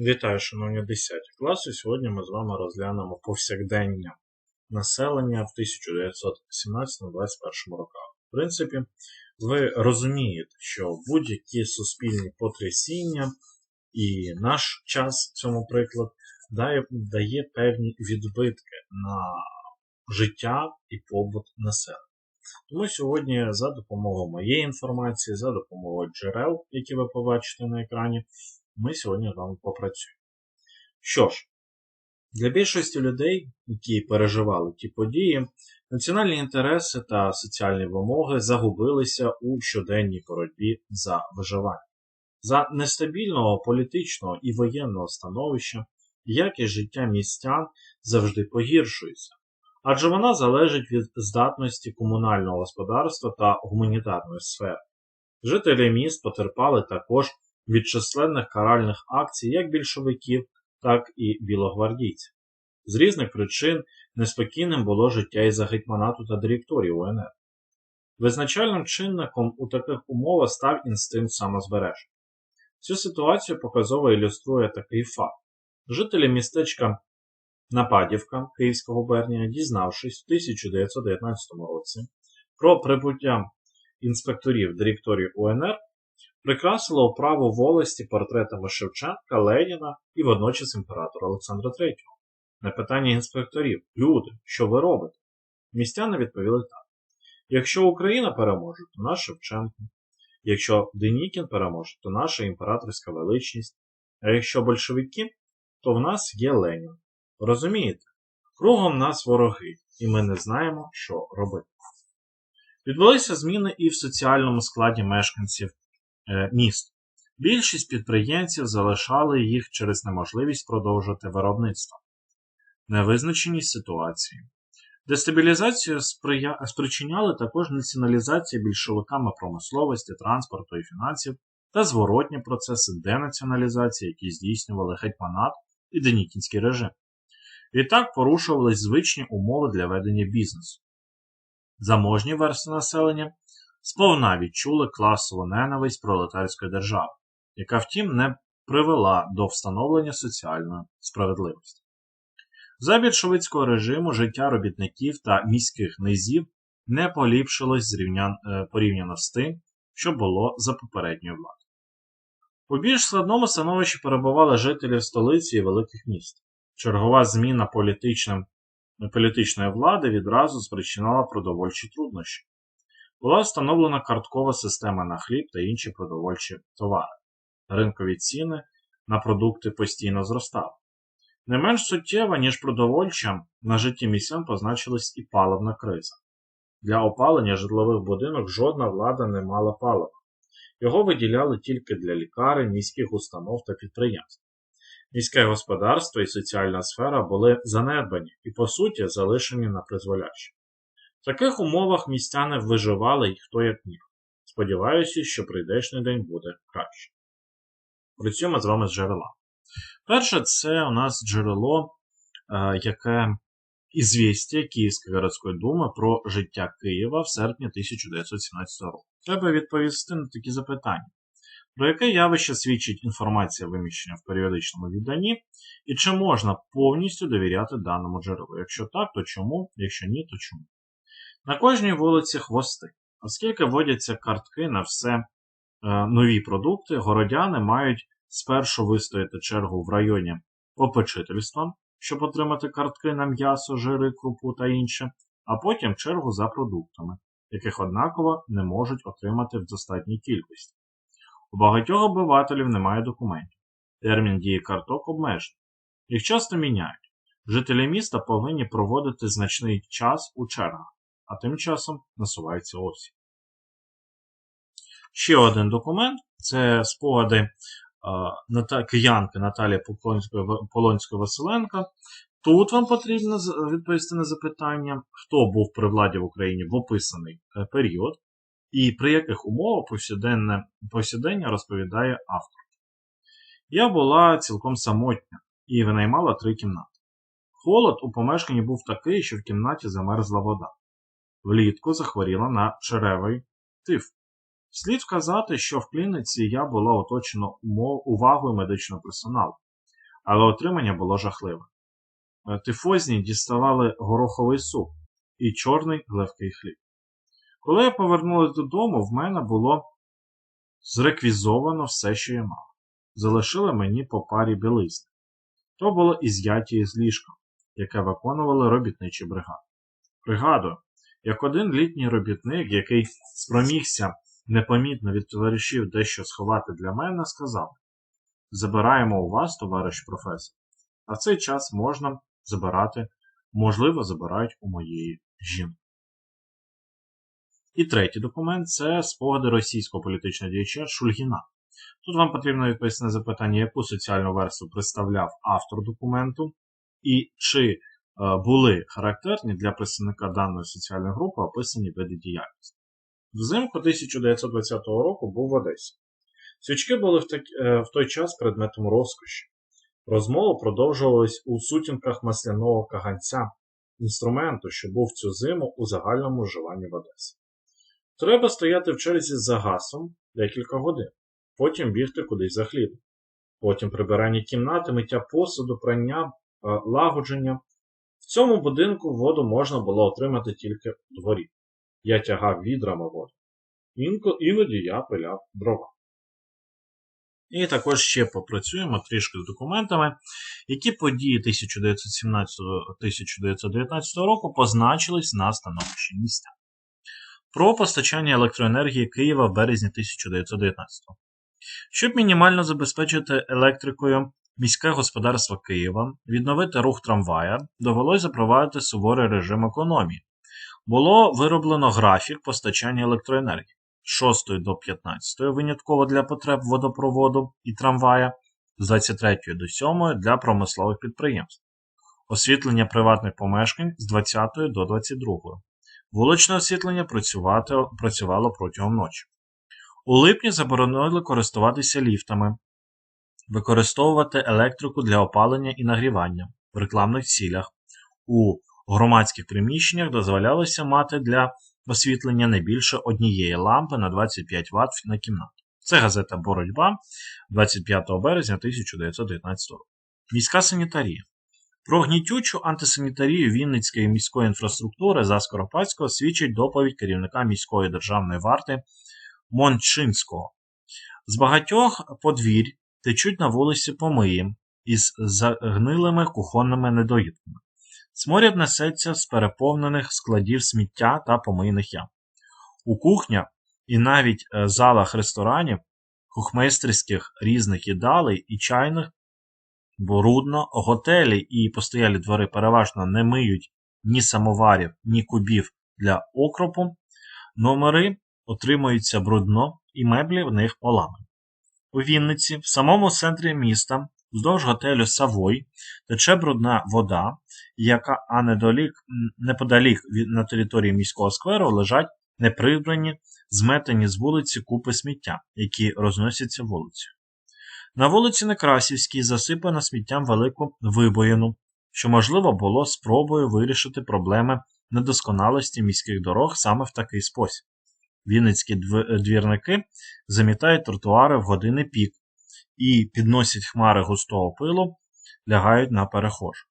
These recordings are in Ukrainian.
Вітаю, шановні 10 класи. Сьогодні ми з вами розглянемо повсякдення населення в 1917-21 роках. В принципі, ви розумієте, що будь-які суспільні потрясіння і наш час, цьому приклад, дає, дає певні відбитки на життя і побут населення. Тому сьогодні за допомогою моєї інформації, за допомогою джерел, які ви побачите на екрані, ми сьогодні з вами попрацюємо. Що ж, для більшості людей, які переживали ті події, національні інтереси та соціальні вимоги загубилися у щоденній боротьбі за виживання. За нестабільного політичного і воєнного становища якість життя містян завжди погіршується, адже вона залежить від здатності комунального господарства та гуманітарної сфери. Жителі міст потерпали також від численних каральних акцій як більшовиків, так і білогвардійців. З різних причин неспокійним було життя і за гетьманату та директорії УНР. Визначальним чинником у таких умовах став інстинкт самозбереження. Цю ситуацію показово ілюструє такий факт. Жителі містечка Нападівка Київського губернія, дізнавшись в 1919 році про прибуття інспекторів директорії УНР, прикрасила управу волості портретами Шевченка, Леніна і водночас імператора Олександра III. На питання інспекторів, люди, що ви робите? Містяни відповіли так. Якщо Україна переможе, то наш Шевченко. Якщо Денікін переможе, то наша імператорська величність. А якщо большевики, то в нас є Ленін. Розумієте? Кругом нас вороги, і ми не знаємо, що робити. Відбулися зміни і в соціальному складі мешканців міст. Більшість підприємців залишали їх через неможливість продовжувати виробництво. Невизначеність ситуації. Дестабілізацію сприя... спричиняли також націоналізація більшовиками промисловості, транспорту і фінансів та зворотні процеси денаціоналізації, які здійснювали гетьманат і денікінський режим. Відтак порушувались звичні умови для ведення бізнесу. Заможні верстви населення сповна відчули класову ненависть пролетарської держави, яка втім не привела до встановлення соціальної справедливості. За більшовицького режиму життя робітників та міських низів не поліпшилось е, порівняно з тим, що було за попередньої влади. У більш складному становищі перебували жителі столиці і великих міст. Чергова зміна політичної влади відразу спричинала продовольчі труднощі. Була встановлена карткова система на хліб та інші продовольчі товари. Ринкові ціни на продукти постійно зростали. Не менш суттєво, ніж продовольча, на житті місцян позначилась і паливна криза. Для опалення житлових будинок жодна влада не мала палива. Його виділяли тільки для лікарень, міських установ та підприємств. Міське господарство і соціальна сфера були занедбані і, по суті, залишені на призволяще. Таких умовах містяни виживали й хто як міг. Сподіваюся, що прийдешній день буде краще. Працюємо з вами з джерела. Перше, це у нас джерело, е, яке ізвістя Київської городської думи про життя Києва в серпні 1917 року. Треба відповісти на такі запитання. Про яке явище свідчить інформація виміщення в періодичному відданні, і чи можна повністю довіряти даному джерелу? Якщо так, то чому? Якщо ні, то чому? На кожній вулиці хвости. Оскільки вводяться картки на все е, нові продукти, городяни мають спершу вистояти чергу в районі попечительства, щоб отримати картки на м'ясо, жири, крупу та інше, а потім чергу за продуктами, яких однаково не можуть отримати в достатній кількості. У багатьох обивателів немає документів. Термін дії карток обмежений. Їх часто міняють. Жителі міста повинні проводити значний час у чергах а тим часом насувається осінь. Ще один документ це спогади киянки Наталії Полонської Василенка. Тут вам потрібно відповісти на запитання, хто був при владі в Україні в описаний е, період, і при яких умовах повсякдення розповідає автор. Я була цілком самотня і винаймала три кімнати. Холод у помешканні був такий, що в кімнаті замерзла вода влітку захворіла на черевий тиф. Слід вказати, що в клініці я була оточена увагою медичного персоналу. але отримання було жахливе. Е, тифозні діставали гороховий суп і чорний гливкий хліб. Коли я повернулася додому, в мене було зреквізовано все, що я мав. Залишили мені по парі білизни. То було із'яті із ліжка, яке виконували робітничі бригади. Пригадую, як один літній робітник, який спромігся непомітно від товаришів дещо сховати для мене, сказав: Забираємо у вас, товариш професор, а в цей час можна забирати, можливо, забирають у моєї жінки. І третій документ це спогади російського політичного діяча Шульгіна. Тут вам потрібно відповісти на запитання, яку соціальну версію представляв автор документу, і чи були характерні для представника даної соціальної групи описані види діяльності. Взимку 1920 року був в Одесі. Свічки були в, так, е, в той час предметом розкоші. Розмова продовжувалась у сутінках масляного каганця, інструменту, що був цю зиму у загальному вживанні в Одесі. Треба стояти в черзі за гасом декілька годин, потім бігти кудись за хлібом, потім прибирання кімнати, миття посуду, прання, е, лагодження. В цьому будинку воду можна було отримати тільки в дворі. Я тягав відрами воду. Іноді я пиляв дрова. І також ще попрацюємо трішки з документами, які події 1917-1919 року позначились на становищі міста. Про постачання електроенергії Києва в березні 1919 Щоб мінімально забезпечити електрикою міське господарство Києва, відновити рух трамвая, довелося запровадити суворий режим економії. Було вироблено графік постачання електроенергії. з 6 до 15 винятково для потреб водопроводу і трамвая, з 23 до 7 для промислових підприємств, освітлення приватних помешкань з 20 до 22. Вуличне освітлення працювало протягом ночі. У липні заборонили користуватися ліфтами, використовувати електрику для опалення і нагрівання в рекламних цілях. У громадських приміщеннях дозволялося мати для освітлення не більше однієї лампи на 25 Вт на кімнату. Це газета Боротьба 25 березня 1919 року. Міська санітарія. Про гнітючу антисанітарію Вінницької міської інфраструктури за Скоропадського свідчить доповідь керівника міської державної варти Мончинського. З багатьох подвір'я течуть на вулиці помиї із загнилими кухонними недоїдками. Сморід несеться з переповнених складів сміття та помийних ям. У кухнях і навіть е, залах ресторанів, кухмейстерських різних їдалей і чайних, брудно, готелі і постоялі двори переважно не миють ні самоварів, ні кубів для окропу, номери отримуються брудно і меблі в них поламані. У Вінниці, в самому центрі міста, Вздовж готелю Савой тече брудна вода, яка а недалік, неподалік на території міського скверу лежать неприбрані, зметені з вулиці купи сміття, які розносяться вулицею. На вулиці Некрасівській засипано сміттям велику вибоїну, що, можливо, було спробою вирішити проблеми недосконалості міських дорог саме в такий спосіб. Вінницькі двірники замітають тротуари в години пік, і підносять хмари густого пилу, лягають на перехожих.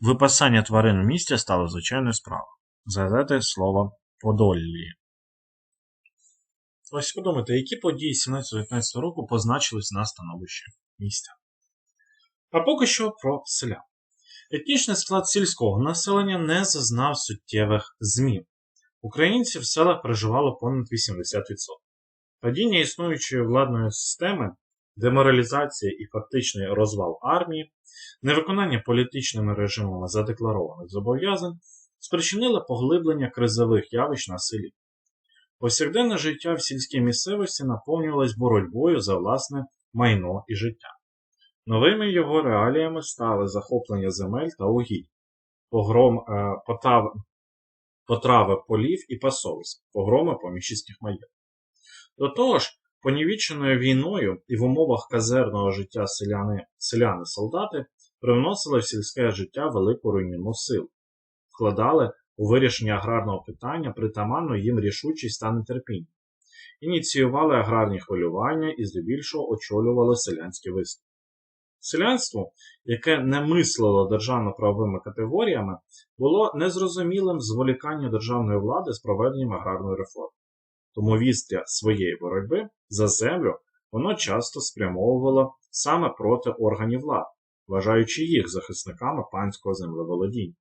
Випасання тварин у місті стало звичайною справою. Згадайте слово Подоллі. Ось подумайте, які події 17-19 року позначились на становищі місця. А поки що про селян. Етнічний склад сільського населення не зазнав суттєвих змін. Українців в селах проживало понад 80%. Падіння існуючої владної системи деморалізація і фактичний розвал армії, невиконання політичними режимами задекларованих зобов'язань спричинили поглиблення кризових явищ на селі. Повсякденне життя в сільській місцевості наповнювалось боротьбою за власне майно і життя. Новими його реаліями стали захоплення земель та угідь, погром, е, потав, потрави полів і пасовиськ, погроми поміщицьких маєтків. До того ж, Понівіченою війною і в умовах казерного життя селяни-солдати привносили в сільське життя велику руйнівну силу, вкладали у вирішення аграрного питання притаманну їм рішучість та нетерпіння, ініціювали аграрні хвилювання і здебільшого очолювали селянські виставки. Селянство, яке не мислило державно-правовими категоріями, було незрозумілим зволікання державної влади з проведенням аграрної реформи. Тому вістря своєї боротьби за землю воно часто спрямовувало саме проти органів влади, вважаючи їх захисниками панського землеволодіння.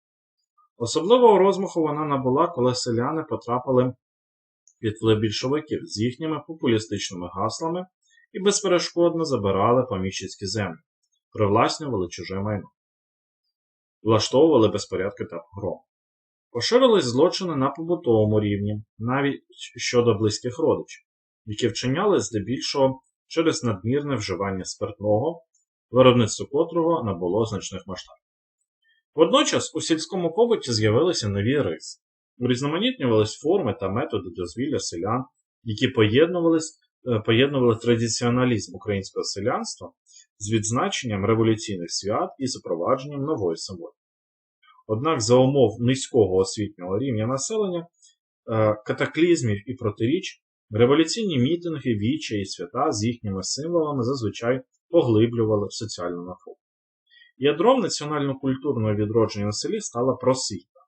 Особливого розмаху вона набула, коли селяни потрапили під вплив більшовиків з їхніми популістичними гаслами і безперешкодно забирали поміщицькі землі, привласнювали чуже майно, влаштовували безпорядки та погроми. Поширились злочини на побутовому рівні, навіть щодо близьких родичів, які вчиняли здебільшого через надмірне вживання спиртного, виробництво котрого набуло значних масштабів. Водночас у сільському побуті з'явилися нові риси, урізноманітнювались форми та методи дозвілля селян, які е, поєднували традиціоналізм українського селянства з відзначенням революційних свят і запровадженням нової символіки. Однак за умов низького освітнього рівня населення, е, катаклізмів і протиріч, революційні мітинги, віча і свята з їхніми символами зазвичай поглиблювали соціальну напругу. Ядром національно-культурного відродження на селі стала просвіта,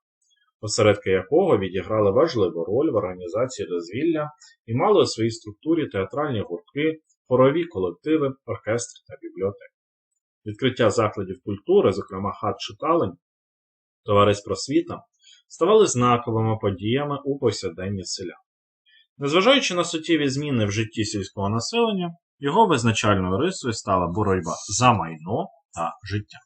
осередки якого відіграли важливу роль в організації дозвілля і мали у своїй структурі театральні гуртки, хорові колективи, оркестри та бібліотеки. Відкриття закладів культури, зокрема хат читалень, товариство просвіта, ставали знаковими подіями у повсякденні селян. Незважаючи на суттєві зміни в житті сільського населення, його визначальною рисою стала боротьба за майно та життя.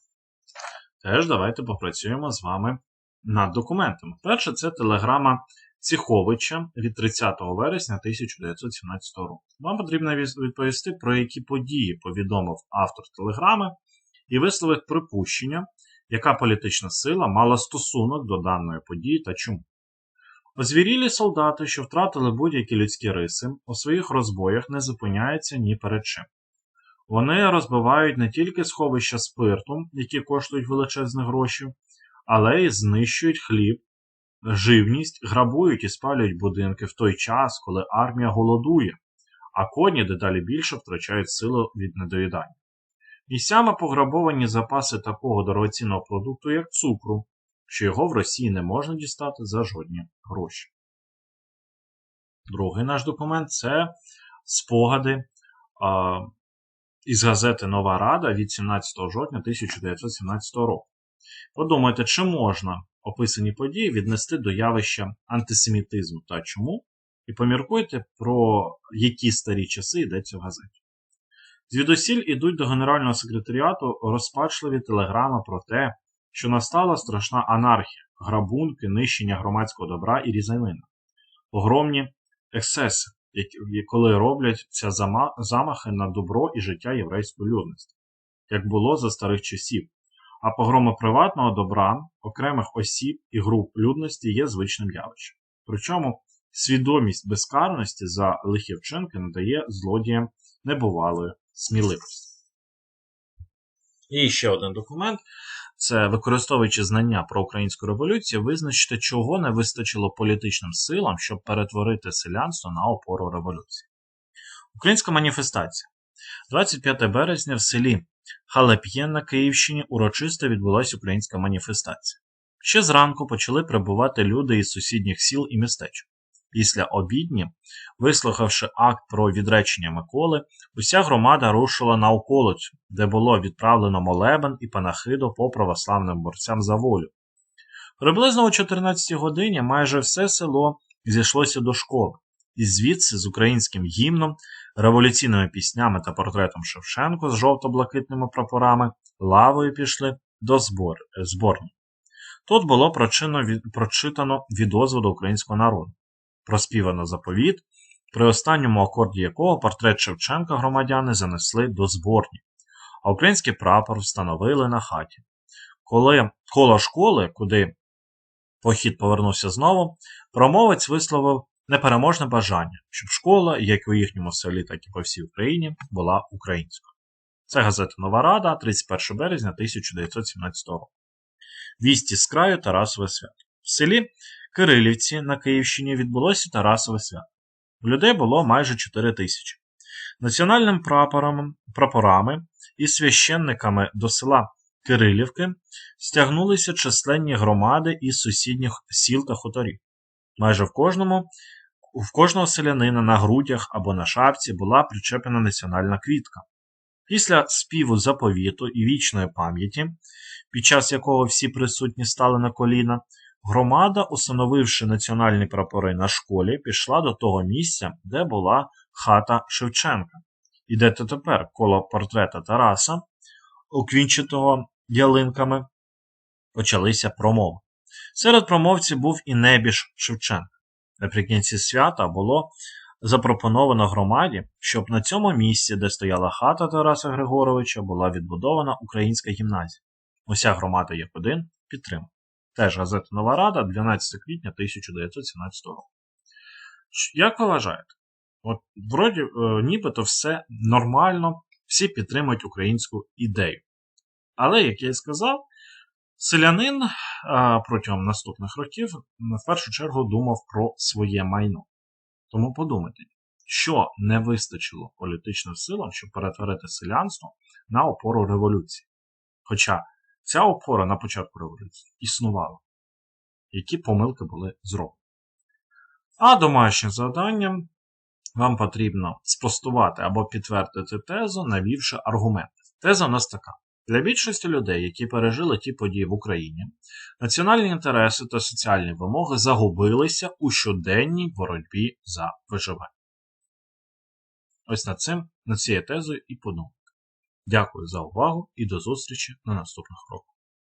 Теж давайте попрацюємо з вами над документами. Перше, це телеграма Ціховича від 30 вересня 1917 року. Вам потрібно відповісти, про які події повідомив автор телеграми і висловив припущення, яка політична сила мала стосунок до даної події та чому. Озвірілі солдати, що втратили будь-які людські риси, у своїх розбоях не зупиняються ні перед чим. Вони розбивають не тільки сховища спирту, які коштують величезні гроші, але й знищують хліб, живність, грабують і спалюють будинки в той час, коли армія голодує, а коні дедалі більше втрачають силу від недоїдання. Місцями пограбовані запаси такого дорогоцінного продукту, як цукру, що його в Росії не можна дістати за жодні гроші. Другий наш документ це спогади а, із газети Нова Рада від 17 жовтня 1917 року. Подумайте, чи можна описані події віднести до явища антисемітизму та чому, і поміркуйте, про які старі часи йдеться в газеті. Звідусіль ідуть до Генерального секретаріату розпачливі телеграми про те, що настала страшна анархія, грабунки, нищення громадського добра і різанина, погромні ексеси, коли роблять ці замахи на добро і життя єврейської людності, як було за старих часів. А погроми приватного добра, окремих осіб і груп людності є звичним явищем. Причому свідомість безкарності за лихі вчинки надає злодіям небувалої сміливості. І ще один документ це використовуючи знання про українську революцію, визначити, чого не вистачило політичним силам, щоб перетворити селянство на опору революції. Українська маніфестація. 25 березня в селі Халеп'єн на Київщині урочисто відбулася українська маніфестація. Ще зранку почали прибувати люди із сусідніх сіл і містечок. Після обідні, вислухавши акт про відречення Миколи, уся громада рушила на околицю, де було відправлено молебен і панахиду по православним борцям за волю. Приблизно о 14 годині майже все село зійшлося до школи, і звідси з українським гімном, революційними піснями та портретом Шевченко з жовто-блакитними прапорами лавою пішли до збор... зборні. Тут було прочитано відозву до українського народу проспівано заповіт, при останньому акорді якого портрет Шевченка громадяни занесли до зборні, а український прапор встановили на хаті. Коли коло школи, куди похід повернувся знову, промовець висловив непереможне бажання, щоб школа, як у їхньому селі, так і по всій Україні, була українською. Це газета Нова Рада, 31 березня 1917 року. Вісті з краю Тарасове свято. В селі Кирилівці на Київщині відбулося Тарасове свято. Людей було майже 4 тисячі. Національним прапорами, прапорами і священниками до села Кирилівки стягнулися численні громади із сусідніх сіл та хуторів. Майже в кожному в кожного селянина на грудях або на шапці була причеплена національна квітка. Після співу заповіту і вічної пам'яті, під час якого всі присутні стали на коліна, громада, установивши національні прапори на школі, пішла до того місця, де була хата Шевченка. І де тепер коло портрета Тараса, уквінчитого ялинками, почалися промови. Серед промовців був і небіж Шевченка. Наприкінці свята було запропоновано громаді, щоб на цьому місці, де стояла хата Тараса Григоровича, була відбудована українська гімназія. Уся громада як один підтримала. Теж газета Нова Рада, 12 квітня 1917 року. Як ви вважаєте? От, вроді, е, нібито все нормально, всі підтримують українську ідею. Але, як я і сказав, селянин протягом наступних років в першу чергу думав про своє майно. Тому подумайте, що не вистачило політичним силам, щоб перетворити селянство на опору революції. Хоча ця опора на початку революції існувала, які помилки були зроблені. А домашнє завдання вам потрібно спростувати або підтвердити тезу, навівши аргументи. Теза у нас така. Для більшості людей, які пережили ті події в Україні, національні інтереси та соціальні вимоги загубилися у щоденній боротьбі за виживання. Ось над цим, над цією тезою і подумайте. Дякую за увагу і до зустрічі на наступних кроках.